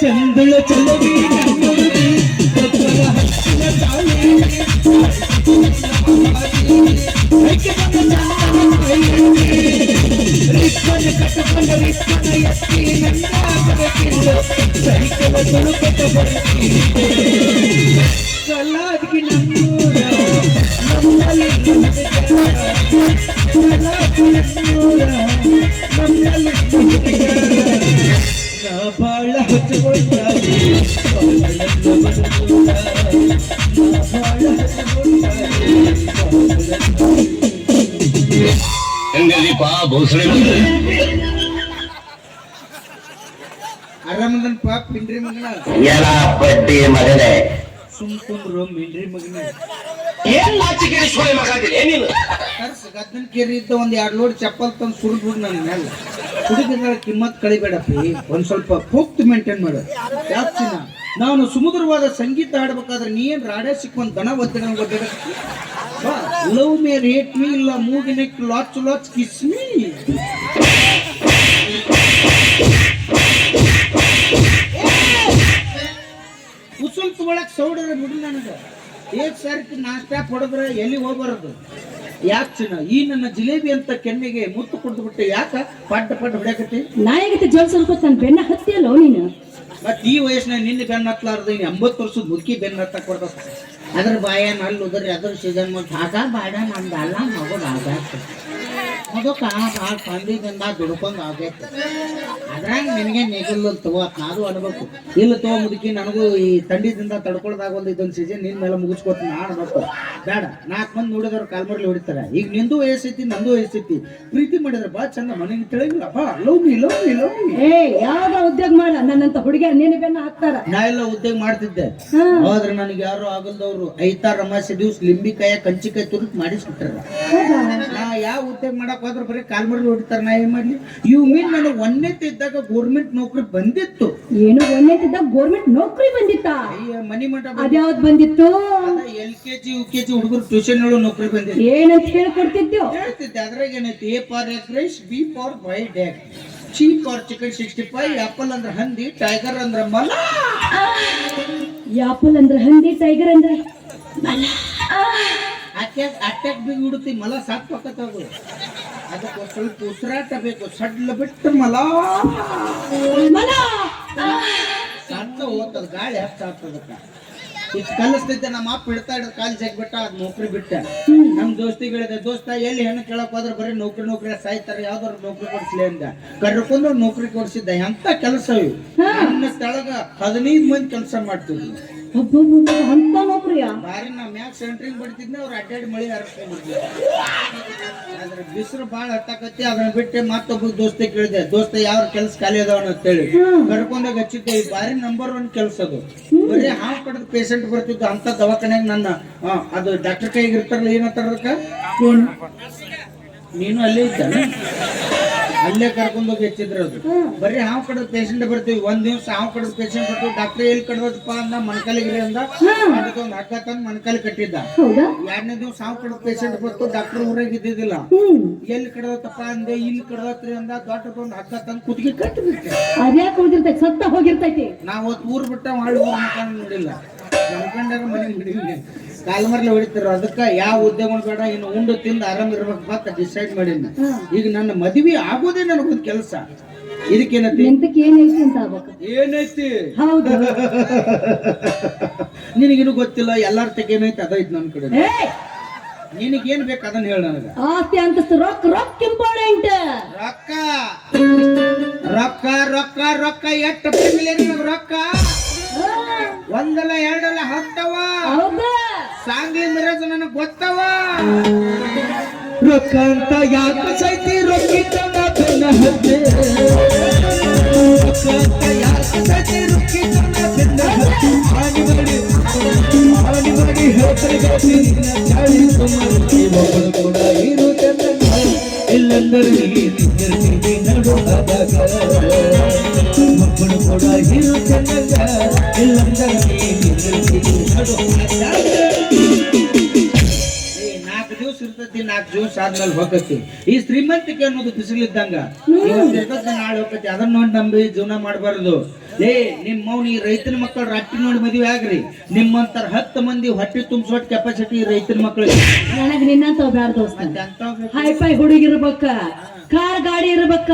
చందుల చలవి కన్నుడి తత్వల హస్తిన తాళి. ఐక్యత చందనపై రిక్వన కటపన రిక్వన ఎత్తి నందా పడకిలో సరికల తొలుపట పడకి కలాదికి నన్నూరా నమ్మలి కలాదికి నన్నూరా నమ్మలి ಬಾಳ ಹಚ್ಚಿಕೊಂಡಾಗಿ ಬಾಳನ್ನ ಬದುಕುತ್ತ. ನಾ ಬಾಳ ಹಚ್ಚಿಕೊಂಡಾಗಿ ಹೆಂಗದೀಪ ಭೋಸಳೆ ಆರಾಮದನ್ ಪಾಪ ಮಿಂಡ್ರಿ ಮಗನ ಎಲ್ಲ ಬಡ್ಡಿ ಮಗನೇ ಸುಮ್ ಕುಂದ್ರು ಮಿಂಡ್ರಿ ಮಗನ ಏನ್ ನಾಚಿಕೆ ಸೋಳೆ ಮಗ ಅದಿಲ್ಲ ಏನಿಲ್ಲ. ಕರ್ಸ್ ಗದ್ದನ್ ಕೇರಿ ಇದ್ದ ಒಂದ್ ಲೋಡ್ ಚಪ್ಪಲ್ ತಂದು ಸುರಿದ್ ಬಿಡು ನನ್ನ ಮೇಲೆ ಹುಡುಗಿಗಳ ಕಿಮ್ಮತ್ ಕಳಿಬೇಡಪ್ಪಿ. ಒಂದ್ ಸ್ವಲ್ಪ ಹೋಗ್ತು ಮೇಂಟೈನ್ ಮಾಡು. ಯಾಕ್ಸಿನ ನಾನು ಸುಮಧುರವಾದ ಸಂಗೀತ ಹಾಡ್ಬೇಕಾದ್ರೆ ನೀ ಏನ್ ರಾಡೇ ಸಿಕ್ಕೊಂಡ್ ದನ ಒತ್ತಿನ ಲವ್ ಮೇ ರೇಟ್ ಮೀ ಇಲ್ಲ ಮೂಗಿನ ಲಾಚ್ ಲಾಚ್, ಕಿಸ್ ಮೀ. ಉಸುಲ್ ಸೌಡರ ಬಿಡು ನನಗ. ಏಕ್ ಸರಿ ನಾಷ್ಟಾ ಹೊಡೆದ್ರೆ ಎಲ್ಲಿ ಹೋಗ್ಬಾರದು? ಯಾಕೆ ಚಿನ್ನ? ಈ ನನ್ನ ಜಿಲೇಬಿ ಅಂತ ಕೆನ್ನೆಗೆ ಮುತ್ತು ಕುಡ್ದು ಬಿಟ್ಟೆ ಯಾಕ? ಪಡ್ಡ ಪಡ್ಡ ಹೊಡ್ಯಾಕತಿ ನಾಯಕತೆ ಜೋಲ್ ಸ್ವಲ್ಪ ನನ್ನ ಬೆನ್ನ ಹತ್ತಿಯಲ್ಲೋ ನೀನು? ಮತ್ ಈ ವಯಸ್ಸಿನ ನಿನ್ನ ಬೆನ್ನ ಹತ್ಲಾರ್ದ ಇನ್ನು ಎಂಬತ್ತು ವರ್ಷದ ಮುದುಕಿ ಬೆನ್ನ ಹತ್ತ ಕೊಡ್ತ ಅದ್ರ ಬಾಯನ್ ಅಲ್ಲಿ ಉದ್ರಿ ಅದ್ರ ಸೀಸನ್ ಮುಂದೆ ಹಾಗ ಬಾಡ ನಮ್ದಲ್ಲ ಮಗು ಆಗೈತೆ ಅದಕ್ಕ ಭಾಳ ತಂದಿದಿಂದ ದುಡ್ಕೊಂಡು ಆಗೈತೆ ಅದ್ರಾಗ ನಿನಗೆ ನಿಗಲ್ಲು ತಗೋ ನಾನು ಅನ್ಬೇಕು ಇಲ್ಲ ತಗೋ ಮುದುಕಿ ನನಗೂ ಈ ತಂಡಿದಿಂದ ತಡ್ಕೊಳ್ದಾಗ ಒಂದು ಇದೊಂದು ಸೀಸನ್ ನಿನ್ ಮೇಲೆ ಮುಗಿಸ್ಕೊತೀನಿ ನಾನು ಅನ್ಬೇಕು ಬೇಡ ನಾಲ್ಕು ಮಂದಿ ನೋಡಿದವ್ರು ಕಾಲ್ಮರ್ಲಿ ಹೊಡಿತಾರೆ. ಈಗ ನಿಂದು ವಯಸ್ಸೈತಿ ನಂದು ವಯಸ್ಸೈತಿ. ಪ್ರೀತಿ ಮಾಡಿದ್ರೆ ಬಾ ಚಂದ ಮನೆಗೆ ತಿಳಿಗಿಲ್ಲ ಬಾ love me love me love ಏ ಯಾವ್ದ ಉದ್ಯೋಗ ಮಾಡ? ನನ್ನಂತ ಹುಡುಗಿಯ ನೀನು ಬೆನ್ನ ಹಾಕ್ತಾರ. ನಾ ಎಲ್ಲ ಉದ್ಯೋಗ ಮಾಡ್ತಿದ್ದೆ. ಆದ್ರೆ ನನಗೆ ಯಾರು ಆಗಲ್ದವ್ರು. ಐತಾರ ಅಮಾಸೆ ದಿವ್ಸ ಲಿಂಬಿಕಾಯ ಕಂಚಿಕಾಯಿ ತುರುಕ್ ಮಾಡಿಸ್ಬಿಟ್ಟಾರ ನಾ ಯಾವ ಉದ್ಯೋಗ ಮಾಡಕ್ ಹೋದ್ರೆ ಬರೀ ಕಾಲ್ಮರ್ಲಿ ಹೊಡಿತಾರ ನಾ ಏನ್ ಮಾಡ್ಲಿ? ಇವ್ ಮೀನ್ ನನಗೆ ಒನ್ನೆತ್ ಇದ್ದಾಗ ಗೋರ್ಮೆಂಟ್ ನೌಕರಿ ಬಂದಿತ್ತು. ಏನು ಒಂದೇತಿದ್ದ ಗೋರ್ಮೆಂಟ್ ನೌಕರಿ ಬಂದಿತ್ತ? ಅಯ್ಯ ಮನಿ ಮಠ ಅದ್ಯಾವ್ದು ಬಂದಿತ್ತು? L K G U K G ಹುಡುಗರು ಟ್ಯೂಷನ್ ಒಳಗೆ ನೌಕರಿ ಬಂದಿತ್ತು. ಏನಂತ ಹೇಳ್ಕೊಡ್ತಿದ್ದೆ ಹೇಳ್ತಿದ್ದೆ ಅದ್ರಾಗ ಏನೈತಿ? A for egg rice B for by duck cheap for chicken sixty five apple ಅಂದ್ರೆ ಹಂದಿ ಟೈಗರ್ ಅಂದ್ರೆ ಮಲ. ಯಾಪಲ್ ಅಂದ್ರ ಹಂದಿ ಟೈಗರ್ ಅಂದ್ರ ಅಟ್ಯಾಕ್ ಅಟ್ಯಾಕ್ ಬಿ ಉಡ್ತಿ ಮಲ ಸಾಕ್ ಪಕ್ಕತ್ತಾಗು ಅದಕ್ಕೆ ಸ್ವಲ್ಪ ಉಸಿರಾಟ ಬೇಕು ಸಡ್ಲ ಬಿಟ್ಟು ಮಲ. ಮಲ. ಸತ್ತ ಹೋಗ್ತದ ಗಾಳಿ ಹಚ್ಚಾಗ್ತದಕ್ಕ ಕಲಿಸ್ತೈತೆ ನಮ್ಮ ಅಪ್ಪ ಇಡ್ತಾ ಹಿಡಿದು ಕಾಲ್ ಜಗ್ ಬಿಟ್ಟ ಅದ್ ನೌಕರಿ ಬಿಟ್ಟ. ನಮ್ ದೋಸ್ತಿಗಳಿದೆ ದೋಸ್ತ ಎಲ್ಲಿ ಹೆಣ್ಣು ಕೇಳಕ್ ಹೋದ್ರೆ ಬರೀ ನೌಕರಿ ನೌಕರಿ ಸಾಯ್ತಾರೆ ಯಾವ್ದಾರು ನೌಕರಿ ಕೊಡ್ಸ್ಲಿ ಅಂದ. ಕರ್ಕೊಂಡು ನೌಕರಿ ಕೊಡ್ಸಿದ್ದ ಎಂತ ಕೆಲಸ ಇವು? ನನ್ನ ಸ್ಥಳಗ ಹದಿನೈದು ಮಂದಿ ಕೆಲಸ ಮಾಡ್ತಿದ್ವಿ ಅಂತ ನೌಕರಿಯ ಬಾರಿ ನಾ ಮ್ಯಾಗ ಸೆಂಟ್ರಿಂಗ್ ಬಿಡ್ತಿದ್ನ ಅವ್ರು ಅಡ್ಡಾಡಿ ಮಳಿ ಹರಿಸ್ಕೊಂಡ್ಬಿಡ್ಲಿ ಆದ್ರೆ ಬಿಸಿಲು ಬಾಳ ಹತ್ತಕತ್ತಿ ಅದನ್ನ ಬಿಟ್ಟೆ ಮತ್ತೊಬ್ಬ ದೋಸ್ತ ಕೇಳಿದೆ ದೋಸ್ತ ಯಾವ ಕೆಲಸ ಖಾಲಿ ಅದಾವನ ಅಂತೇಳಿ ಕರ್ಕೊಂಡೋಗಿ ಹಚ್ಚಿದ್ದೆ ಈ ಬಾರಿ ನಂಬರ್ ಒನ್ ಕೆಲಸ ಅದು. ಬರೀ ಹಾವು ಕಡದ ಪೇಷಂಟ್ ಬರ್ತಿದ್ದು ಅಂತ ದವಾಖಾನ್ಯಾಗ ನನ್ನ ಆ, ಅದು ಡಾಕ್ಟರ್ ಕೈಗೆ ಇರ್ತಾರಲ್ಲ ಏನಂತಾರ ನೀನು ಅಲ್ಲೇ ಇದ್ದಾನೆ ಅಲ್ಲೇ ಕರ್ಕೊಂಡೋಗಿ ಹೆಚ್ಚಿದ್ರು ಅದು. ಬರೀ ಹಾವು ಕಡದ ಪೇಷಂಟ್ ಬರ್ತೀವಿ. ಒಂದ್ ದಿವ್ಸ ಹಾವು ಕಡದ ಪೇಷಂಟ್ ಬರ್ತೀವಿ ಡಾಕ್ಟರ್ ಎಲ್ಲಿ ಕಡೋದಪ್ಪ ಅಂದ ಮಣ್ಕಾಲಿಗೆ ಅಂದ. ಅದಕ್ಕೆ ಒಂದು ಹಗ್ಗ ತಂದು ಮಣ್ಕಾಲಿ ಕಟ್ಟಿದ್ದ. ಎರಡನೇ ದಿವ್ಸ ಹಾವು ಕಡದ ಪೇಷಂಟ್ ಬರ್ತು ಡಾಕ್ಟರ್ ಊರಾಗ ಇದ್ದಿದ್ದಿಲ್ಲ. ಎಲ್ಲಿ ಕಡದತ್ತಪ್ಪ ಅಂದೆ ಇಲ್ಲಿ ಕಡದತ್ರಿ ಅಂದ. ದೊಡ್ಡದೊಂದು ಹಗ್ಗ ತಂದು ಕುತ್ತಿಗೆ ಕಟ್ಟಿಬಿಟ್ಟೆ ಅದ್ಯಾಕೆ ಹೋಗಿರ್ತೈತಿ? ಸತ್ತ ಹೋಗಿರ್ತೈತಿ. ನಾವು ಊರ್ ಬಿಟ್ಟ ಮಾಡಿ ಊರ್ ಮಕಾನ ನೋಡಿಲ್ಲ. ಮನ್ಕೊಂಡಾಗ ಮನೆ ಹಿಡಿಲಿ ಕಾಲ್ಮರ್ಲೆ ಹೊಡಿತಾರ ಅದಕ್ಕ ಯಾವ ಉದ್ಯೋಗ ಬೇಡ ಇನ್ನು ಉಂಡು ತಿಂದು ಆರಾಮ್ ಇರ್ಬೇಕು ಅಂತ ಡಿಸೈಡ್ ಮಾಡಿನ ಈಗ ನನ್ನ ಮದುವೆ ಆಗೋದೇ ನನಗೊಂದು ಕೆಲಸ. ಇದಕ್ಕೇನತಿ? ಏನೈತಿ ಅಂತ ಆಗ್ಬೇಕು? ಏನೈತಿ? ಹೌದು. ನಿನಗಿನ್ನು ಗೊತ್ತಿಲ್ಲ ಎಲ್ಲಾರ ತೆಗೇನೈತಿ ಏನೈತಿ ಅದೈತಿ ನನ್ನ ಕಡೆ ಏ ನಿನಗೇನ್ ಬೇಕು ಅದನ್ನ ಹೇಳ ನನಗ. ಆಸ್ತಿ ಅಂತಸ್ತು ರೊಕ್ಕ ರೊಕ್ಕ ಇಂಪಾರ್ಟೆಂಟ್ ರೊಕ್ಕ! ರೊಕ್ಕ ರೊಕ್ಕ ರೊಕ್ಕ ಎಷ್ಟು ರೊಕ್ಕ? ಒಂದಲ್ಲ ಎರಡಲ್ಲ ಹತ್ತವ? ಹೌದಾ? ಸಾಂಗ್ಲಿ ಮಿರಜ್ ನನಗ್ ಗೊತ್ತವ? ರೊಕ್ಕ ಅಂತ ಯಾಕೆ ಸೈತಿ ರೊಕ್ಕಿದ್ದ ಬೆನ್ನ ಹತ್ತೆ? ಒಬ್ಬಳು ಕೂಡ ಇರು ಚಂದ ಇಲ್ಲಂದರೆ ನೀರ್ತೀನಿ ನಡು ಆದಾಗ ಒಬ್ಬಳು ಕೂಡ ಇರು ಚಂದ ಇಲ್ಲಂದರೆ ನೀರ್ತೀನಿ ನಡು ಏ, ನಾಲ್ಕು ವರ್ಷ ಆದ್ಮೇಲೆ ಹೋಗತಿ ಈ ಶ್ರೀಮಂತಿಕೆ ಅನ್ನೋದು ಬಿಸಿಲಿದ್ದಂಗ ನಾಳೆ ಹೋಗತಿ ಅದನ್ನ ನೋಡಿ ನಂಬಿ ಜೀವನ ಮಾಡಬಾರದು. ಏ ನಿಮ್ಮ ಈ ರೈತನ ಮಕ್ಕಳು ರಟ್ಟಿ ನೋಡಿ ಮದುವೆ ಆಗ್ರಿ. ನಿಮ್ಮಂತರ ಹತ್ತು ಮಂದಿ ಹೊಟ್ಟೆ ತುಂಬಿಸೋಟ್ ಕೆಪಾಸಿಟಿ ರೈತನ ಮಕ್ಕಳಿಗೆ ನನಗೆ ನಿನ್ನಂತ ಬ್ಯಾಡ ದೋಸ್ತ. ಅಂಥವ್ರು ಕಾರ್ ಗಾಡಿ ಇರ್ಬೇಕ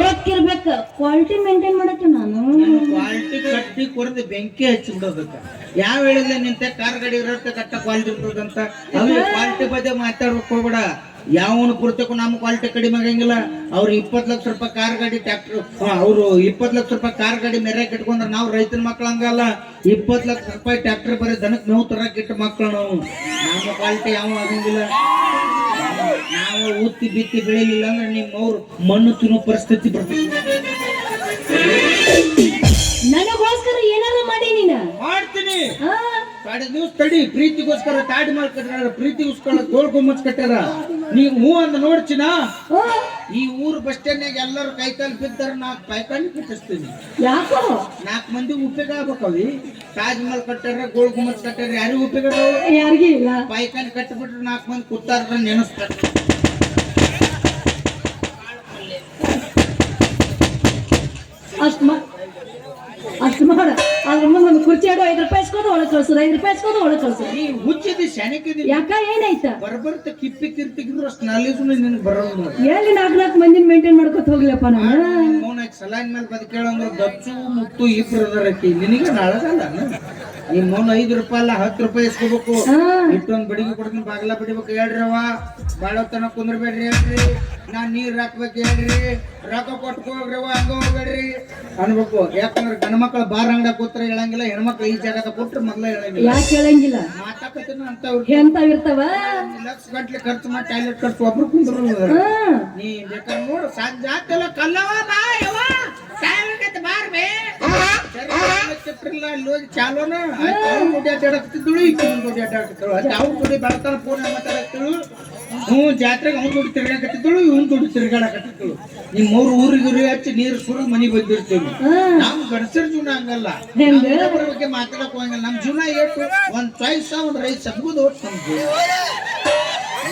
ರೊಕ್ಕ ಇರ್ಬೇಕ ಕ್ವಾಲಿಟಿ ಮೇಂಟೈನ್ ಮಾಡಕ್ಕೆ ನಾನು. ಕ್ವಾಲಿಟಿ ಕಟ್ಟಿ ಕೊಡದೆ ಬೆಂಕಿ ಹಚ್ಚಿ ಬಿಡೋದಕ್ಕ. ಯಾವ ಹೇಳಿದ್ರೆ ನಿಂತೆ ಕಾರ್ ಗಾಡಿ ಇರೋದಕ್ಕೆ ಕಟ್ಟ ಕ್ವಾಲಿಟಿ ಇರ್ತದಂತ ಅವ್ರಿಗೆ ಕ್ವಾಲಿಟಿ ಬಗ್ಗೆ ಮಾತಾಡ್ಬೇಕು ಹೋಗ್ಬೇಡ. ಯಾವನು ಕುರ್ತಕ್ಕೂ ನಮ್ಮ ಕ್ವಾಲಿಟಿ ಕಡಿಮೆ ಆಗಂಗಿಲ್ಲ. ಅವ್ರು ಇಪ್ಪತ್ತು ಲಕ್ಷ ರೂಪಾಯಿ ಕಾರ್ ಗಾಡಿ ಟ್ಯಾಕ್ಟರ್ ಅವರು ಇಪ್ಪತ್ತು ಲಕ್ಷ ರೂಪಾಯಿ ಕಾರ್ ಗಾಡಿ ಮೆರೆ ಕಟ್ಕೊಂಡ್ರೆ ನಾವು ರೈತನ ಮಕ್ಳು ಹಂಗಲ್ಲ. ಇಪ್ಪತ್ತು ಲಕ್ಷ ರೂಪಾಯಿ ಟ್ಯಾಕ್ಟರ್ ಬರೀ ದನಕ್ಕೆ ನೋವು ತರಕ್ ಇಟ್ಟು ಮಕ್ಳು ನಾವು. ನಮ್ಮ ಕ್ವಾಲಿಟಿ ಯಾವ ಆಗಂಗಿಲ್ಲ. ನಾವು ಉತ್ತಿ ಬಿತ್ತಿ ಬೆಳಿಲಿಲ್ಲ ಅಂದ್ರೆ ನಿಮ್ಮ ಅವ್ರು ಮಣ್ಣು ತಿನ್ನೋ ಪರಿಸ್ಥಿತಿ ಬರ್ತದೆ. ನನಗೋಸ್ಕರ ಏನಾರ ಮಾಡಿ ನೀನ. ಮಾಡ್ತೀನಿ. ದಿವಸ ತಡಿ ಪ್ರೀತಿಗೋಸ್ಕರ ತಾಡಿ ಮಾಡಿ ಕಟ್ಟಾರ ಪ್ರೀತಿಗೋಸ್ಕರ ತೋಳು ಗುಮ್ಮಚ್ ಕಟ್ಟಾರ ನೀವು ಹೂ ಅಂದ ನೋಡ್ಚಿನ? ಈ ಊರು ಬಸ್ ಸ್ಟ್ಯಾಂಡ್ ಎಲ್ಲರೂ ಕೈಕಾಲು ಬಿದ್ದಾರ ನಾಲ್ಕು ಪೈಕಾಲು ಕಟ್ಟಿಸ್ತೀನಿ ಯಾಕೋ? ನಾಲ್ಕು ಮಂದಿ ಉಪಯೋಗ ಆಗ್ಬೇಕವಿ ತಾಜ್ ಮಹಲ್ ಕಟ್ಟಾರ ಗೋಲ್ ಗುಮ್ಮಚ್ ಕಟ್ಟಾರ ಯಾರಿಗೂ ಉಪಯೋಗ? ಯಾರಿಗೂ ಇಲ್ಲ. ಕಟ್ಟಿಬಿಟ್ರೆ ನಾಲ್ಕು ಮಂದಿ ಕೂತಾರ ನೆನಸ್ತಾರೆ. ಅಷ್ಟು ಅದ್ರ ಮುಂದೆ ಒಂದು ಕುರ್ಚಿ ಆಡೋ ಐದು ರೂಪಾಯಿ ಇಸ್ಕೊಂಡು ಒಳಗೆ ಕಳ್ಸೋದು ಐದು ರೂಪಾಯಿ ಇಸ್ಕೊಂಡು ಒಳಗೆ ಕಳ್ಸೋದು ನೀ ಹುಚ್ಚಿದಿ ಶನಿಕಿದಿ ಯಾಕ ಏನಾಯ್ತ? ಬರ್ಬರ್ತ ಕಿಪ್ಪಿ ಕಿರ್ತಿಗಿದ್ರು ಅಷ್ಟು ನಾಲೇಜು ನಿನಗೆ ಬರೋದು ನೋಡಿ. ಎಲ್ಲಿ ನಾಲ್ಕು ನಾಲ್ಕು ಮಂದಿನ ಮೇಂಟೈನ್ ಮಾಡ್ಕೊತ ಹೋಗ್ಲಪ್ಪ ನಾನು? ಮೌನ ಸಲಾನ್ ಮೇಲೆ ಬದುಕೇಳಂದ್ರೆ ದಚ್ಚು ಮುತ್ತು ಇಬ್ರು ನಿನಗೆ ನಾಳಗಲ್ಲ ಈ ಮೌನ ಐದು ರೂಪಾಯಿ ಅಲ್ಲ ಹತ್ತು ರೂಪಾಯಿ ಇಸ್ಕೋಬೇಕು. ಇಟ್ಟೊಂದು ಬಡಿಗೆ ಕೊಡ್ತೀನಿ ಬಾಗಲ ಬಿಡಿಬೇಕು ಹೇಳ್ರವ ಬಾಳ ತನ ಕುಂದ್ರಬೇಡ್ರಿ ಹೇಳ್ರಿ. ನಾ ನೀರ್ ಹಾಕ್ಬೇಕು ಹೇಳ್ರಿ. ರೊಕ್ಕ ಕೊಟ್ಕೋಗ್ರವ ಹಂಗ ಹೋಗ್ಬೇಡ್ರಿ. ಅನ್ಬೇಕು ಯಾಕಂದ್ರೆ ಗಂಡ ಮಕ್ಕಳು ಬಾರ್ ಅಂಗಡ ಕೂತ್ರ ಹೇಳಂಗಿಲ್ಲ ಹೆಣ್ಮಕ್ಳು ಈ ಜಾಗದ ಕೊಟ್ರೆ ಮೊದ್ಲ ಹೇಳಂಗಿಲ್ಲ. ಯಾಕೆ ಹೇಳಂಗಿಲ್ಲ? ಅಂತವ್ರು. ಲಕ್ಷ ಗಂಟ್ಲೆ ಖರ್ಚು ಮಾಡಿ ಟಾಯ್ಲೆಟ್ ಖರ್ಚು ಒಬ್ರು ಕುಂದ್ರು ನೀ ಬೇಕಾದ್ರೆ ನೋಡು ಸಂಜೆ ಆಗ್ತಲ್ಲ ಕಲ್ಲವ ಬಾ ಸಾಯಬೇಕಂತ ಬಾರ್ಬೇ. ಅಲ್ಲಿ ಹೋಗಿ ಚಾಲೋನ. ಅವ್ನು ಈಕೆ ಅದು ಅವ್ನು ಫೋನ್ ಹ್ಞೂ ಜಾತ್ರೆಗೆ ಅವ್ನು ದುಡ್ಡು ತಿರ್ಗಾಕತ್ತಿದ್ದಳು ಇವ್ನು ದುಡ್ಡು ತಿರ್ಗಾಡಕತ್ತಿದ್ದಳು. ನಿಮ್ಮ ಮೂರು ಊರಿಗೆ ಉರಿ ಹಚ್ಚಿ ನೀರು ಸುರಿದು ಮನೆಗೆ ಬಂದಿರ್ತೀವಿ. ಹಾ. ನಮ್ ಗಂಡಸರ ಜೀವನ ಹಂಗಲ್ಲ. ಇನ್ನೊಬ್ರ ಬಗ್ಗೆ ಮಾತಾಡಕ್ ಹೋಗಂಗಿಲ್ಲ. ನಮ್ ಜೀವನ ಏಟು ಒಂದ್ ಚಾಯ್ಸ್ ಒಂದ್ ರೈಸ್ ಸಬ್ಗುದು ಜೀವನ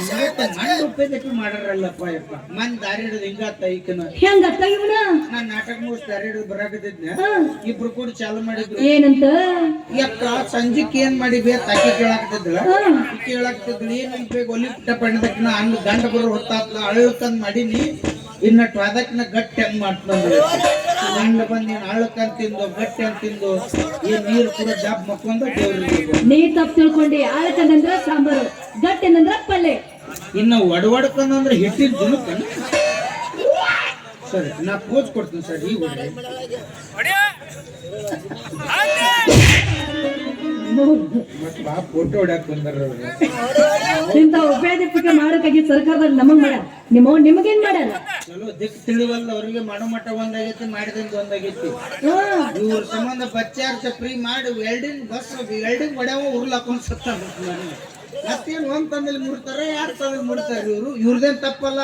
ಉಪಯೋಗ ಮಾಡಾರಲ್ಲಪ್ಪ ಯಪ್ಪ. ಮನ್ ದಾರಿ ಹಿಡಿದು ಹಿಂಗಾತ ಈಕನ ಹೆಂಗ ತೆಗಿವನ ನಾನ್ ನಾಟಕ ಮುಗಿಸ್ ದಾರಿ ಹಿಡಿದು ಬರಾಕತ್ತಿದ್ನ. ಇಬ್ರು ಕೂಡ ಚಾಲು ಮಾಡಿದ್ರು. ಏನಂತ? ಯಕ್ಕ ಸಂಜಿಕ್ ಏನ್ ಮಾಡಿದ್ವಿ ತಾಕಿ ಕೇಳಾಕತ್ತಿದ್ಳ. ಹಾ. ಈಕಿ ಕೇಳಾಕತ್ತಿದ್ಳು ಏನ್ ಒಲಿಪ್ಟ ಒಲಿ ಪುಟ್ಟ ಪಣ್ಣದಕ್ನ ಹಣ್ಣು ಗಂಡ ಬರೋ ಹೊತ್ತಾತ್ಲ ಅಳಕಂದ್ ಮಾಡೀನಿ. ಇನ್ನ ಟ್ವಾದಕ್ನ ಗಟ್ಟಿ ಹೆಂಗ್ ಮಾಡ್ತಂದ್ರೆ ಗಂಡ ಬಂದ್ ನೀನ್ ಅಳಕಂದ್ ತಿಂದು ಗಟ್ಟಿ ಅಂತ ತಿಂದು ಈ ನೀರು ಕೂಡ ಜಾಬ್ ಮಕ್ಕೊಂಡ ದೇವ್ರಿಗೆ. ನೀ ತಪ್ಪು ತಿಳ್ಕೊಂಡಿ ಆಳಕಂದಂದ್ರ ಸಾಂಬಾರು ಗಟ್ಟಿನಂದ್ರ ಪಲ್ಯ. ಇನ್ನು ಅಂದ್ರೆ ಹಿಟ್ಟಿನ ಜುಣುಕನ ಸರಿ ನಾ ಕೋಚ್ ಕೊಡ್ತೀನಿ ಸರ್ ಈಗ. ಮತ್ತ್ ಬಾ ಫೋಟೋ ಹೊಡ್ಯಾಕ್ ಬಂದಾರ. ಇಂತ ಉಪಯೋಗಿಪಿಕೆ ಮಾಡಕ್ಕಾಗಿ ಸರ್ಕಾರದಾಗ ನಮಗ್ ಮಾಡ್ಯಾರ. ನಿಮ್ಮ ನಿಮಗೇನ್ ಮಾಡ್ಯಾರ? ಚಲೋ ದಿಕ್ ತಿಳಿವಲ್ಲ ಅವ್ರಿಗೆ ಮಾಡೋ ಮಟ್ಟ ಒಂದಾಗೈತಿ ಮಾಡಿದಂತ ಒಂದಾಗೈತಿ. ಇವ್ರ ಸಂಬಂಧ ಬಚ್ಚಾರ್ಸ ಫ್ರೀ ಮಾಡಿ ವೆಲ್ಡಿಂಗ್ ಬಸ್ ವೆಲ್ಡಿಂಗ್ ಹೊಡ್ಯಾವ ಉರ್ಲಾಕೊಂಡ್ ಸತ್ತ ಮತ್ತೇನ್ ಒಂದ್ ತಂದಲ್ಲಿ ಮುಡ್ತಾರೆ ಯಾರ್ ತಂದಲ್ಲಿ ಮುಡ್ತಾರೆ ಇವ್ರು ಇವ್ರದೇನ್ ತಪ್ಪಲ್ಲ.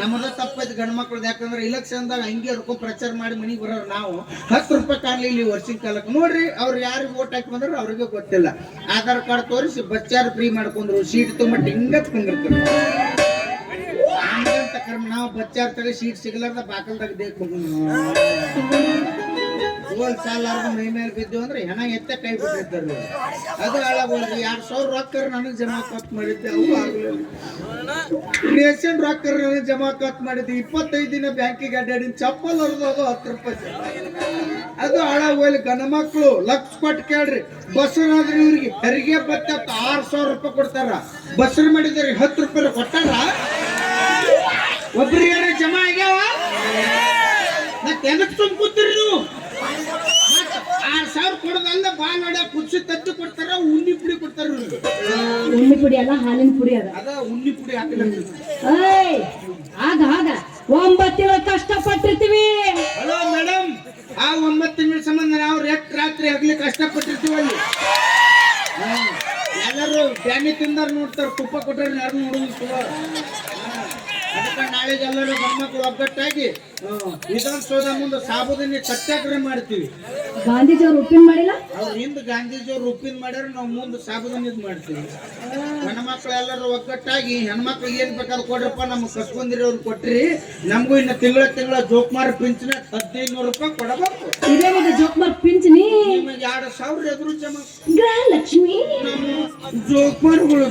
ನಮ್ಮದ ತಪ್ಪೈತಿ ಗಂಡ ಮಕ್ಳದ್ ಯಾಕಂದ್ರೆ ಇಲೆಕ್ಷನ್ದಾಗ ಹಂಗೆ ರೊಕ್ಕ ಪ್ರಚಾರ ಮಾಡಿ ಮನಿಗ್ ಬರೋರು ನಾವು. ಹತ್ತು ರೂಪಾಯಿ ಕಾರ್ಲಿ ಇಲ್ಲಿ ವರ್ಷಿನ ಕಾಲಕ್ಕೆ. ನೋಡ್ರಿ, ಅವ್ರು ಯಾರಿಗೆ ಓಟ್ ಹಾಕಿ ಬಂದ್ರೆ ಅವ್ರಿಗೆ ಗೊತ್ತಿಲ್ಲ. ಆಧಾರ್ ಕಾರ್ಡ್ ತೋರಿಸಿ ಬಚ್ಚಾರ ಫ್ರೀ ಮಾಡ್ಕೊಂಡ್ರು, ಸೀಟ್ ತುಂಬ ಹಿಂಗ ತುಂಬಿರ್ತಾರೆ ನಾವು ಬಚ್ಚಾರ್ ತಗ ಸೀಟ್ ಸಿಗಲಾರ್ದ ಬಾಕಲ್ದಾಗ ಬೇಕು. ಹೋಲ್ ಸಾಲಾರ್ದು ಮೈ ಮೇಲೆ ಬಿದ್ದು ಅಂದ್ರೆ ಹೆಣ ಎತ್ತ ಕೈ ಬಿಟ್ಟಿರ್ತಾರೆ ಅದು ಹಾಳಾಗೋಲ್ರಿ ಎರಡು ಸಾವಿರ ರೊಕ್ಕ ನನಗೆ ಜಮಾಕತ್ ಮಾಡಿದ್ದೆ. ಅವು ರೊಕ್ಕರ್ ರೇಷನ್ ಜಮಾ ನನಗೆ ಜಮಾಕತ್ ಮಾಡಿದ್ದೆ. ಇಪ್ಪತ್ತೈದು ದಿನ ಬ್ಯಾಂಕಿಗೆ ಅಡ್ಡಾಡಿ ಚಪ್ಪಲ್ ಹರಿದೋದು ಹತ್ತು ರೂಪಾಯಿ ಅದು ಹಾಳಾಗೋಲಿ ಗಂಡ ಮಕ್ಕಳು ಲಕ್ಷ ಕೊಟ್ಟು ಕೇಳ್ರಿ. ಬಸ್ಸನಾದ್ರೆ ಇವ್ರಿಗೆ ಹೆರಿಗೆ ಬತ್ತ ಆರು ಸಾವಿರ ರೂಪಾಯಿ ಕೊಡ್ತಾರ. ಬಸ್ಸರ್ ಮಾಡಿದ್ರೆ ಹತ್ತು ರೂಪಾಯಿ ಕೊಟ್ಟಾರ? ಒಬ್ರಿಗೆ ಜಮಾ ಆಗ್ಯಾವ? ಮತ್ತೆ ಎದಕ್ಕೆ ಸುಮ್ ಕೂತಿರಿ ನೀವು? ಆರ್ ಸಾವಿರ ಕೊಡೋದಂದ ಬಾಲ್ ಹೊಡ್ಯಾಕ ಕುರ್ಚಿ ತದ್ದು ಕೊಡ್ತಾರ ಉಣ್ಣಿ ಪುಡಿ ಕೊಡ್ತಾರ ಉಣ್ಣಿ ಪುಡಿ ಅಲ್ಲ ಹಾಲಿನ ಪುಡಿ ಅದ. ಅದ ಉಣ್ಣಿ ಪುಡಿ ಹಾಕಿಲ್ಲ. ಏಯ್ ಆಗ ಆಗ. ಒಂಬತ್ತು ತಿಂಗಳ ಕಷ್ಟಪಟ್ಟಿರ್ತೀವಿ. ಹಲೋ ಮೇಡಮ್ ಆ ಒಂಬತ್ತು ತಿಂಗಳ ಸಂಬಂಧ ನಾವು ರೆಟ್ ರಾತ್ರಿ ಆಗಲಿ ಕಷ್ಟಪಟ್ಟಿರ್ತೀವಿ ಅಲ್ಲಿ. ಹ್ಮ್. ಎಲ್ಲರೂ ಬ್ಯಾನಿ ತಿಂದಾರ ನೋಡ್ತಾರ ತುಪ್ಪ ಕೊಟ್ಟರೆ ಯಾರು ನೋಡುದು ಅದಕ್ಕೆ ನಾಳೆಗೆ ಎಲ್ಲರೂ ಗಂಡ್ಮಕ್ಳು ಒಗ್ಗಟ್ಟಾಗಿ ಹ್ಮ್. ವಿಧಾನಸೌಧ ಮುಂದೆ ಸಾಬೂದಿನ ಸತ್ಯಾಗ್ರಹ ಮಾಡ್ತೀವಿ. ಗಾಂಧೀಜಿ ಅವ್ರು ಉಪ್ಪಿನ ಮಾಡಿಲ್ಲ? ಅವ್ರ ಹಿಂದ್ ಗಾಂಧೀಜಿಯವ್ರು ಉಪ್ಪಿನ ಮಾಡ್ಯಾರ ನಾವು ಮುಂದೆ ಸಾಬೂದನಿದ್ ಮಾಡ್ತೀವಿ. ಹೆಣ್ಮಕ್ಳು ಎಲ್ಲರೂ ಒಗ್ಗಟ್ಟಾಗಿ ಹೆಣ್ಮಕ್ಳು ಏನ್ ಬೇಕಾದ್ರೂ ಕೊಡ್ರಪ್ಪ ನಮ್ಗೆ ಕಸ್ಕೊಂಡಿರಿ ಅವ್ರು ಕೊಟ್ರಿ ನಮಗೂ ಇನ್ನು ತಿಂಗಳ ತಿಂಗಳ ಜೋಕ್ಮಾರ್ ಪಿಂಚಿನ ಹದಿನೈದು ನೂರು ರೂಪಾಯಿ ಕೊಡಬೇಕು. ಇದೇನಿದೆ ಜೋಕ್ಮಾರ್ ಪಿಂಚಣಿ ನಿಮಗೆ ಎರಡು ಸಾವಿರ ಎದುರು ಜಮ. ಗೃಹಲಕ್ಷ್ಮಿ. ಜೋಕ್ಮಾರ್ಗಳು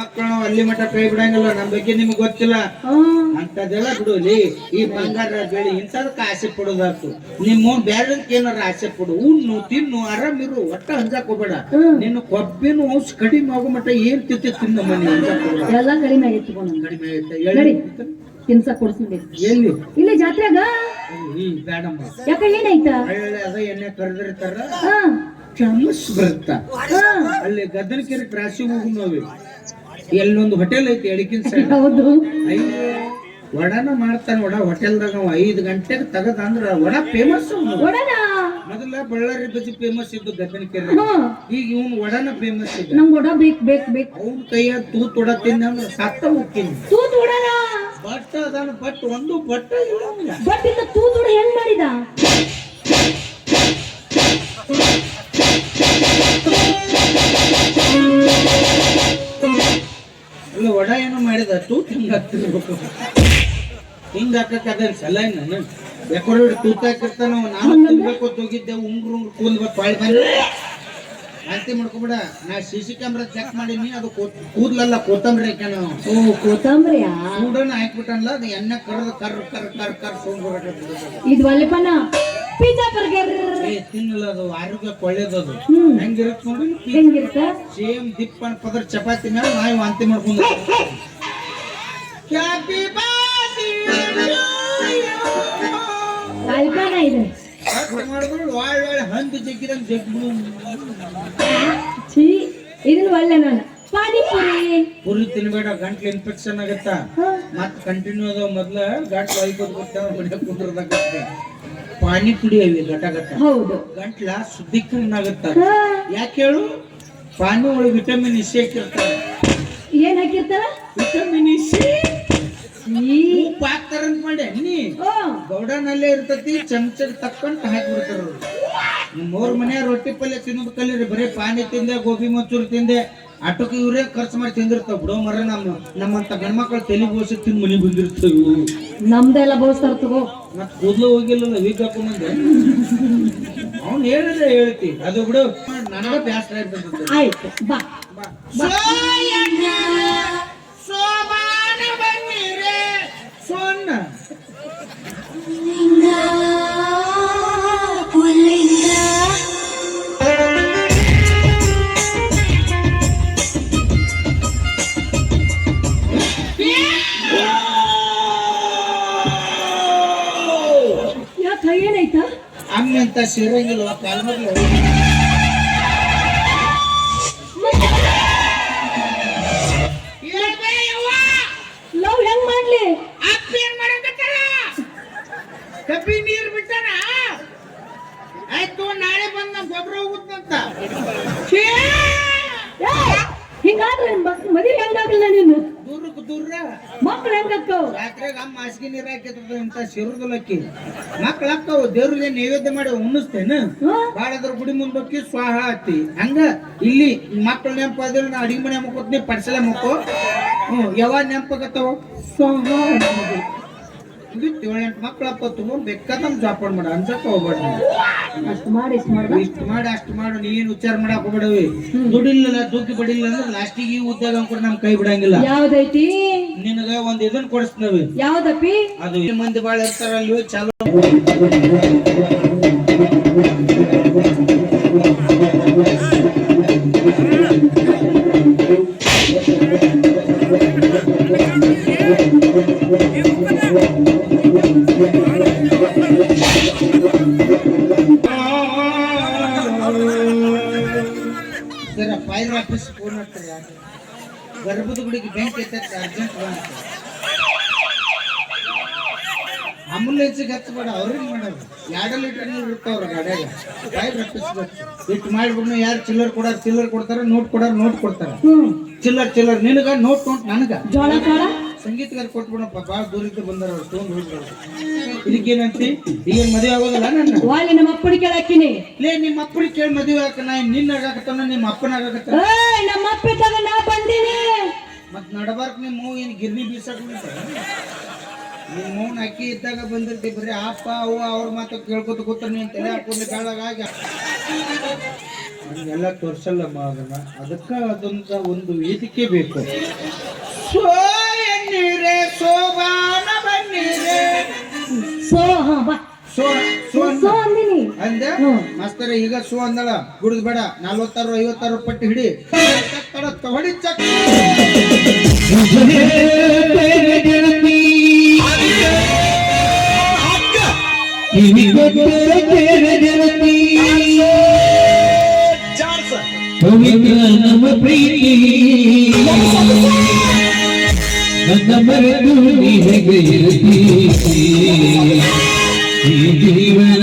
ಮಕ್ಕಳು ಅಲ್ಲಿ ಮಠ ಕೈ ಬಿಡಂಗಿಲ್ಲ ನಮ್ಮ ಬಗ್ಗೆ ನಿಮ್ಗೆ ಗೊತ್ತಿಲ್ಲ. ಅಂತದೆಲ್ಲ ಬಿಡುಲಿ ಈ ಬಂಗಾರ ಬೆಳಿ ಇಂಥದಕ್ಕೆ ಆಸೆ ಪಡೋದಾತು ನಿಮ್ಮ ಬ್ಯಾರದಕ್ಕೆ ಏನಾರ ಆಸೆ ಪಡು. ಉಣ್ಣು ತಿನ್ನು ಆರಾಮಿರು ಒಟ್ಟ ಹಂಜಾಕ್ ಹೋಗ್ಬೇಡ. ನಿನ್ನ ಕೊಬ್ಬಿನ ಅಂಶ ಕಡಿಮೆ ಆಗೋ ಮಟ್ಟ ಏನ್ ತಿಂತೆ ತಿನ್ನ ಮನೆ. ಎಲ್ಲ ಕಡಿಮೆ ಆಗೈತಿ ಕಡಿಮೆ ಆಗೈತೆ. ತಿನ್ಸ ಕೊಡ್ಸಿದ್ದೆ ಎಲ್ಲಿ? ಇಲ್ಲಿ ಜಾತ್ರೆಗ? ಬೇಡಮ್ಮ ಯಾಕ ಏನಾಯ್ತ ಒಳ್ಳೆ ಅದ ಎಣ್ಣೆ ಕರೆದಿರ್ತಾರ. ಹಾ. ಚಮಸ್ ಬರುತ್ತ? ಹಾ. ಅಲ್ಲಿ ಗದ್ದನಕೆರೆ ಕ್ರಾಸಿ ಹೋಗಿ ನಾವಿ ಎಲ್ಲೊಂದು ಹೋಟೆಲ್ ಐತಿ ಎಡಕಿನ ಸೈಡ್ ಹೌದು. ಅಯ್ಯೋ. ವಡಾನ ಮಾಡ್ತಾನೆ ವಡ ಹೋಟೆಲ್ದಾಗ ಐದು ಗಂಟೆಗೆ ತಗದ ಅಂದ್ರ ವಡ ಫೇಮಸ್ ಮೊದಲ ಬಳ್ಳಾರಿ ಬಜಿ ಫೇಮಸ್ ಇದ್ದು ಗದ್ದನಕೆರೆ. ಈಗ ಇವನ್ ವಡನ ಫೇಮಸ್ ಇದ್ದ. ನಂಗ್ ಒಡ ಬೇಕ್ ಬೇಕ್ ಬೇಕ್. ಅವ್ನ ಕೈಯ ತೂತ್ ವಡ ತಿಂದ ಸತ್ತ ಹೋಗ್ತೀನಿ ತೂತ್ ಬಟ್ ಅದಾನ ಬಟ್ ಒಂದು ಬಟ್ಟ ಇಲ್ಲ ಅವ್ನ್ಗ. ಬಟ್ ಇಂದ ತೂತ್ ಹೆಂಗ್ ಮಾಡಿದ? ಮಾಡಿದ ತೂತ್ ಹಿಂಗ ಹಾಕ್ತಿರ್ಬೇಕು ಹಿಂಗ ಹಾಕಕ್ ಅದ ಸಲ ನಾನು. ಡೆಕೋರೇಟ್ ತೂತ್ ಹಾಕಿರ್ತಾನ. ನಾನು ತಿನ್ಬೇಕು ತೋಗಿದ್ದೆ ಉಂಗ್ರ ಉಂಗ್ರ ಕೂಲ್ ಬಾಳ್ ಬಂದ ಅಂತಿ ಮಾಡ್ಕೊಬಿಡ ನಾ ಸಿ ಸಿ ಕ್ಯಾಮ್ರಾ ಚೆಕ್ ಮಾಡೀನಿ ಅದು ಕೂದ್ಲಲ್ಲ ಕೊತ್ತಂಬರಿ ಹಾಕ್ಯಾನ. ಓ ಹಾಕ್ಬಿಟ್ಟನ್ಲ ಅದು ಎಣ್ಣೆ ಕರ್ದು ಕರ್ ಕರ್ ಕರ್ ಕರ್ ಇದು ಒಲ್ಲೆಪನ ಪಿಜ್ಜಾ ಬರ್ಗರ್ ತಿನ್ನಲ್ಲ ಅದು ಆರೋಗ್ಯಕ್ಕೆ ಒಳ್ಳೇದದು ಅದು. ಹೆಂಗಿರುತ್ತೆ ನೋಡಿ ಹೆಂಗಿರುತ್ತ? ಸೇಮ್ ದಿಪ್ಪ ಪದರ ಚಪಾತಿ ಮೇಲೆ ನಾ ವಾಂತಿ ಮಾಡ್ಕೊಂಡು You. ಇದೆ ಹಂದಿ ಜಗ್ಗಿದಂಗ್ ಜಗ್ಗು ಛೀ ಇದನ್ನ ಒಳ್ಳೆ ನಾನು ಪಾನಿಪುರಿ ಪುರಿ. ತಿನ್ಬೇಡ ಗಂಟ್ಲು ಇನ್ಫೆಕ್ಷನ್ ಆಗತ್ತ. ಮತ್ ಕಂಟಿನ್ಯೂ ಅದಾವ ಮೊದ್ಲ ಗಂಟ್ಲು ಐಕೋದ್ ಬಿಡ್ತಾವ ಮನೆ ಕುಂದ್ರದಾಗತ್ತೆ. ಪಾನಿಪುರಿ ಅವಿ ಗಟ ಗಟ ಹೌದು. ಗಂಟ್ಲ ಶುದ್ಧೀಕರಣ ಆಗತ್ತ. ಯಾಕೆ ಹೇಳು? ಪಾನಿ ಒಳಗೆ ವಿಟಮಿನ್ ಸಿ ಹಾಕಿರ್ತಾರೆ. ಏನ್ ಹಾಕಿರ್ತಾರ? ವಿಟಮಿನ್ ಸಿ ಉಪ್ಪು ನೀ ಓ ಗೌಡನಲ್ಲೇ ಇರ್ತತಿ ಚಮಚ ತಕ್ಕಂತ ಹಾಕ್ಬಿಡ್ತಾರ ಮೂರ್ ಮನೆ ರೊಟ್ಟಿ ಪಲ್ಯ ತಿನ್ನೋದು ಕಲೀರಿ ಬರೀ ಪಾನಿ ತಿಂದೆ ಗೋಬಿ ಮಂಚೂರಿ ತಿಂದೆ ಆಟೋಕ್ಕೆ ಇವರೇ ಖರ್ಚು ಮಾಡಿ ತಿಂದಿರ್ತಾವ. ಬಿಡೋ ಮರ ನಮ್ಮ ನಮ್ಮಂತ ಗಂಡ್ಮಕ್ಳು ತಲೆ ಬೋಸಿ ತಿಂದು ಮನೆ ಬಂದಿರ್ತಾವ. ನಮ್ದೆಲ್ಲ ಬೋಸ್ತಾರ ತಗೋ. ಮತ್ ಕೂದಲು ಹೋಗಿಲ್ಲ ವೀಕ್ ಹಾಕೊಂಬಂದೆ. ಅವ್ನು ಹೇಳಿದ್ರೆ ಹೇಳ್ತಿ. ಅದು ಬಿಡು. ನನಗ ಬ್ಯಾಸರ ಆಯ್ತು ಬಾ. ಸೋನ್ನ ಯಾಕ ಏನಾಯ್ತಾ ಅಮ್ಮಿ ಅಂತ ಸೇರಂಗಿಲ್ವ ಕಾಲ್ಮರ್ಲು ನೈವೇದ್ಯ ಮಾಡಿ ಉಣ್ಣಿಸ್ತೇನ? ಬಾಳದ್ರ ಗುಡಿ ಮುಂದಕ್ಕೆ ಸ್ವಾಹ ಆತಿ. ಹಂಗ ಇಲ್ಲಿ ಮಕ್ಕಳು ನೆನಪು ಅದ್ರ ನಾ ಅಡಿಗೆ ಮನೆ ಮುಕ್ಕೋತ್ನಿ ಪಡ್ಸಲೆ ಮುಕ್ಕೋ. ಹ್ಞೂ ಯಾವಾಗ ನೆನಪಾಗತ್ತವ ಸ್ವಾಹ. ಇದು ಏಳೆಂಟು ಮಕ್ಕಳಪ್ಪ ತಗೊಂಡ್ ಬೇಕಾದಂಗ್ ಜಾಪಾಡ್ ಮಾಡ ಅನ್ಸಕ್ ಹೋಗ್ಬೇಡ. ಅಷ್ಟು ಮಾಡಿ ಇಷ್ಟು ಮಾಡಿ ಇಷ್ಟು ಮಾಡಿ ಅಷ್ಟು ಮಾಡು ನೀನ್ ವಿಚಾರ ಮಾಡಕ್ ಹೋಗ್ಬೇಡವಿ. ದುಡಿಲಿಲ್ಲ ದುಡ್ಡು ಬಡಿಲ್ಲ ಅಂದ್ರೆ ಲಾಸ್ಟಿಗೆ ಈ ಉದ್ಯೋಗ ಕೂಡ ನಮ್ ಕೈ ಬಿಡಂಗಿಲ್ಲ. ಯಾವ್ದೈತಿ? ನಿನಗ ಒಂದ್ ಇದನ್ನ ಕೊಡಿಸ್ತೀವಿ ಯಾವ್ದಪ್ಪಿ? ಅದು ಮಂದಿ ಬಾಳ ಇರ್ತಾರಲ್ವ ಚಾಲು ಸರ ಫೈಲ್ ಆಫೀಸ್ ಫೋನ್ ಮಾಡ್ತಾರೆ ಯಾರು ಗರ್ಭದ ಗುಡಿಗೆ ಬ್ಯಾಂಕ್ ಐತೆ ಅರ್ಜೆಂಟ್ ಬಾ ಅಂತ ಆಂಬುಲೆನ್ಸಿಗೆ ಹಚ್ಚಬೇಡ ಅವ್ರಿಗೆ ಮಾಡೋದು ಎರಡು ಲೀಟರ್ ನೀರು ಇರ್ತಾವ್ರ ಗಾಡಿಯಾಗ ರಪ್ಪಿಸ್ಬೇಕು. ಇಟ್ಟು ಮಾಡಿಬಿಡ್ನು ಯಾರು ಚಿಲ್ಲರ್ ಕೊಡಾರ ಚಿಲ್ಲರ್ ಕೊಡ್ತಾರ ನೋಟ್ ಕೊಡಾರ ನೋಟ್ ಕೊಡ್ತಾರ. ಚಿಲ್ಲರ್ ಚಿಲ್ಲರ್ ನಿನಗ ನೋಟ್ ನೋಟ್ ನನಗ. ಸಂಗೀತಗಾರ ಕೊಟ್ಬಿಡಪ್ಪ ಭಾಳ ದೂರಕ್ಕೆ ಬಂದಾರ ಅವ್ರು ತೊಗೊಂಡು ಇದಕ್ಕೆ ಇದಕ್ಕೇನಂತಿ? ಈಗ ಮದುವೆ ಆಗೋದಿಲ್ಲ ನನ್ನ? ವಾಲಿ ನಮ್ಮ ಅಪ್ಪನ ಕೇಳಾಕಿನಿ ಲೇ ನಿಮ್ಮ ಅಪ್ಪನಿಗೆ ಕೇಳಿ ಮದುವೆ ಹಾಕ ನಾ ನಿನ್ನ ಆಗಾಕತ್ತಾನ ನಿಮ್ಮ ಅಪ್ಪನ ಆಗಾಕತ್ತ ನಮ್ಮ ಅಪ್ಪ ತಗ ನಾ ಬಂದೀನಿ. ಮತ್ ನಡಬಾರ್ಕ್ ನಿಮ್ಮ ಏನು ಗಿರ್ನಿ ಬೀಸಕ್ ನಿಮ್ಮ ಅಕ್ಕಿ ಇದ್ದಾಗ ಬಂದಿರ್ತಿ ಬರೀ ಅಪ್ಪ ಅವ್ವ ಅವ್ರ ಮಾತು ಕೇಳ್ಕೊತ ಕೂತ ನೀನ್ ತಲೆ ಹಾಕೊಂಡು ಕಾಳಾಗ ಎಲ್ಲ ತೋರ್ಸಲ್ಲ ಅದನ್ನ. ಅದಕ್ಕ ಅದೊಂದ ಒಂದು ವೇದಿಕೆ ಬೇಕು. ಸೋ ಎನ್ನಿರೆ ಸೋಬಾನ ಬನ್ನೀರೆ. ಸೋ ಬಾ. ಸೋ ಸೋ ಸೋ ಅಂದಿನಿ. ಅಂದೆ? ಹ್ಮ್. ಮಾಸ್ತರ ಈಗ ಸೋ ಅಂದಳ. ಗುಡ್ದ್ ಬೇಡ ನಲ್ವತ್ತಾರು ಐವತ್ತಾರು ಪಟ್ಟಿ ಹಿಡಿ. ಚಕ್ಕ ಹೊಡಿ ಚಕ್. ಪವಿತ್ರ ನಮ್ಮ ಪ್ರೀತಿ ನನ್ನ ಮರೆತು ನೀ ಹೇಗೆ ಇರುತ್ತಿ ಈ ಜೀವನ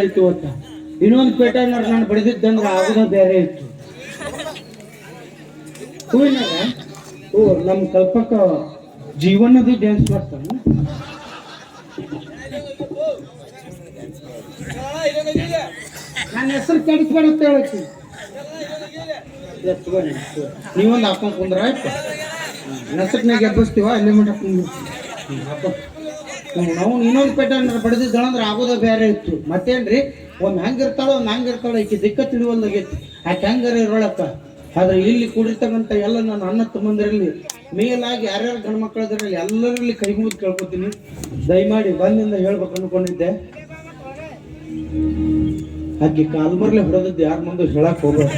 ಭಾಳ ಅಂತ ಇನ್ನೊಂದು ಪೇಟೆ ನಾನು ಬಡಿದಿದ್ದಂದ್ರೆ ಆಗೋದ ಬೇರೆ ಇತ್ತು. ಹೂವಿನಾಗ, ಹೂ ನಮ್ಮ ಕಲ್ಪಕ ಜೀವನದ ಡ್ಯಾನ್ಸ್ ಮಾಡ್ತಾನ. ನನ್ನ ಹೆಸರು ಕೆಡಿಸ್ಬೇಡ ಅಂತ ಹೇಳತ್ತಿ ನೀವೊಂದು ಹಾಕೊಂಡ್ ಕುಂದ್ರ ಆಯ್ತು? ನಸಕ್ನಾಗ ಎಬ್ಬಿಸ್ತೀವ? ಅಲ್ಲಿ ಮಟ್ಟ ಕುಂದ್ರು ನಾವು ಇನ್ನೊಂದು ಪೇಟೆ ಬಡಿದಿದ್ದಳಂದ್ರೆ ಆಗೋದ ಬೇರೆ ಇತ್ತು. ಮತ್ತೇನ್ರಿ? ಒಂದ್ ಹೆಂಗಿರ್ತಾಳೋ ಒಂದ್ ಹಂಗಿರ್ತಾಳ ಈಕೆ ದಿಕ್ಕ ತಿಳಿವಲ್ದಾಗೈತಿ. ಆಕೆ ಹಂಗಾರ ಇರೋಳಪ್ಪ. ಆದ್ರೆ ಇಲ್ಲಿ ಕೂಡಿರ್ತಕ್ಕಂಥ ಎಲ್ಲ ನನ್ನ ಅಣ್ಣ ತಮ್ಮಂದಿರಲ್ಲಿ ಮೇಲಾಗಿ ಯಾರ್ಯಾರು ಗಂಡು ಮಕ್ಕಳು ಇದ್ರಲ್ಲಿ ಎಲ್ಲರಲ್ಲಿ ಕೈ ಮುಗಿದು ಕೇಳ್ಕೊತೀನಿ. ದಯಮಾಡಿ ಬಂದಿಂದ ಹೇಳ್ಬೇಕು ಅನ್ಕೊಂಡಿದ್ದೆ. ಆಕೆ ಕಾಲ್ಮರ್ಲೆ ಹೊಡೆದದ್ದು ಯಾರ ಮುಂದೆ ಹೇಳಕ್ ಹೋಗ್ಬೇಡ.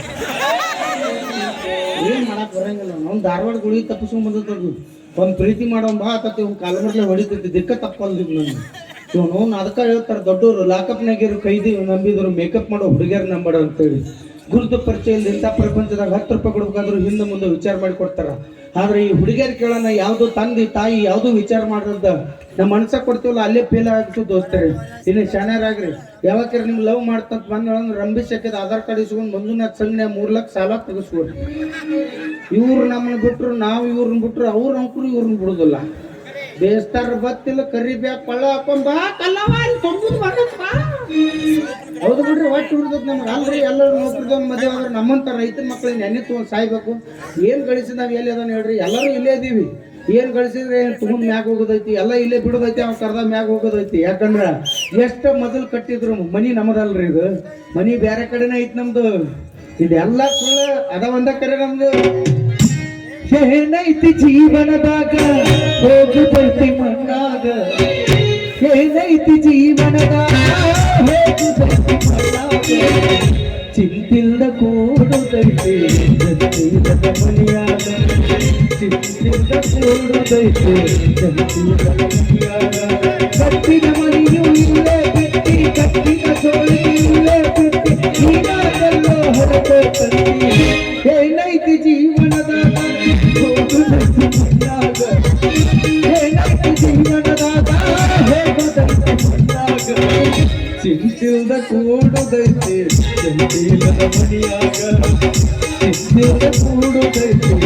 ಏನ್ ಮಾಡಕ್ ಬರಂಗಿಲ್ಲ. ನಾವು ಧಾರವಾಡ ಗುಳಿ ತಪ್ಪಿಸ್ಕೊಂಡ್ ಬಂದದ್ದು ಒಂದ್ ಪ್ರೀತಿ ಮಾಡೋ ಬಾ ಆತತಿ ಕಾಲ ಮಟ್ಲೆ ಹೊಡಿತೈತಿ ದಿಕ್ಕ ತಪ್ಪಲ್ದಿದ್ ನಾನು ಇವನು ಅದಕ್ಕ ಹೇಳ್ತಾರ, ದೊಡ್ಡವರು ಲಾಕಪ್ನಾಗಿರೋ ಕೈದಿ ನಂಬಿದ್ರು ಮೇಕಪ್ ಮಾಡೋ ಹುಡುಗಿಯರ್ ನಂಬಡ ಅಂತೇಳಿ. ಗುರುತು ಪರಿಚಯ ಇಂಥ ಪ್ರಪಂಚದಾಗ ಹತ್ತು ರೂಪಾಯಿ ಕೊಡ್ಬೇಕಾದ್ರು ಹಿಂದೆ ಮುಂದೆ ವಿಚಾರ ಮಾಡಿ ಕೊಡ್ತಾರ. ಆದ್ರೆ ಈ ಹುಡುಗಿಯರು ಕೇಳೋಣ, ಯಾವುದು ತಂದೆ, ತಾಯಿ ಯಾವುದು ವಿಚಾರ ಮಾಡದ ನಮ್ಮ ಮನ್ಸ ಕೊಡ್ತೀವಲ್ಲ, ಅಲ್ಲೇ ಫೇಲ್ ಆಗ್ತು ದೋಸ್ತರಿ. ಇನ್ನು ಶಾಣ್ಯರಾಗ್ರಿ ಯಾವಾಗ ನಿಮ್ಗೆ ಲವ್ ಮಾಡ್ತಂತ ಬಂದ್ರೆ ರಂಬಿ ಶಕ್ಯದ ಆಧಾರ್ ಕಾರ್ಡ್ ಇಸ್ಕೊಂಡು ಮಂಜುನಾಥ್ ಸಂಘನೆ ಮೂರು ಲಕ್ಷ ಸಾಲ ತೆಗಿಸ್ಕೊಡ್ರಿ ಇವ್ರು ನಮ್ಮನ್ನ ಬಿಟ್ರು, ನಾವು ಇವ್ರನ್ನ ಬಿಟ್ರು, ಅವ್ರ ಅಂಕರು ಇವ್ರನ್ನ ಬಿಡುದಿಲ್ಲ. ಬೇಸ್ತಾರ ಬತ್ತಿಲ್ಲ ಕರಿ ಬ್ಯಾಗ್ ಕೊಳ್ಳ ಹಾಕೊಂಡ್ ಬಾ ಹೌದು ಬಿಡ್ರಿ ಒಟ್ಟು ಹಿಡ್ದೈತಿ ನಮ್ಗೆ. ಅಲ್ರಿ, ಎಲ್ಲರೂ ನೌಕರಿದವ್ನ ಮದುವೆ ಆದ್ರೆ ನಮ್ಮಂತ ರೈತ ಮಕ್ಳಿಗೆ ನೆನೆ ತೊಗೊಂಡು ಸಾಯ್ಬೇಕು. ಏನ್ ಗಳಿಸಿದ ನಾವು ಎಲ್ಲಿ ಅದಾನ ಹೇಳ್ರಿ ಎಲ್ಲರೂ ಇಲ್ಲೇ ಇದೀವಿ. ಏನ್ ಗಳಿಸಿದ್ರೆ ಏನ್ ತಗೊಂಡ್ ಮ್ಯಾಗ ಹೋಗೋದೈತಿ? ಎಲ್ಲ ಇಲ್ಲೇ ಬಿಡೋದೈತಿ, ಅವ್ ಕರ್ದ ಮ್ಯಾಗ ಹೋಗೋದೈತಿ. ಯಾಕಂದ್ರ ಎಷ್ಟ ಮೊದಲು ಕಟ್ಟಿದ್ರು ಮನಿ ನಮ್ಮದಲ್ರಿ ಇದು. ಮನಿ ಬೇರೆ ಕಡೆನೇ ಐತಿ ನಮ್ದು. ಇದೆಲ್ಲ ಸುಳ್ಳು ಅದ ಒಂದ ಕರೆ ನಮ್ದು. ಏನೈತಿ ಜೀವನದಾಗ ಹೋಗುದೈತಿ ಮಣ್ಣಾಗ. ಏನೈತಿ ಜೀವನದಾಗ ಹೋಗುದೈತಿ ಮಣ್ಣಾಗ. ಚಿಂತಿಲ್ದ ಚಿಂತಿಲ್ದ ಕೂಡುದೈತಿ ಜಗತ್ತಿಲ್ಲದ ಮನೆಯಾಗ ಕಟ್ಟಿನ ಮನೆಯು ಇಲ್ಲೇ ಬಿಟ್ಟಿ ಕಟ್ಟಿನ ಸೋಳಿ ಇಲ್ಲೇ ಬಿಟ್ಟಿ ನೀನಾದಲ್ಲೋ ಹೊರತ ಏನೈತಿ ಜೀವನದಾಗ ಹೋಗುದೈತಿ ಮಣ್ಣಾಗ ಏನೈತಿ ಜೀವನ ಚಿಂತಿಲ್ದ ಕೂಡುದೈತಿ ಚಂದಿಲದ ಮಣಿಯಾಗ ಚಿಂತಿಲ್ದ ಕೂಡುದೈತಿ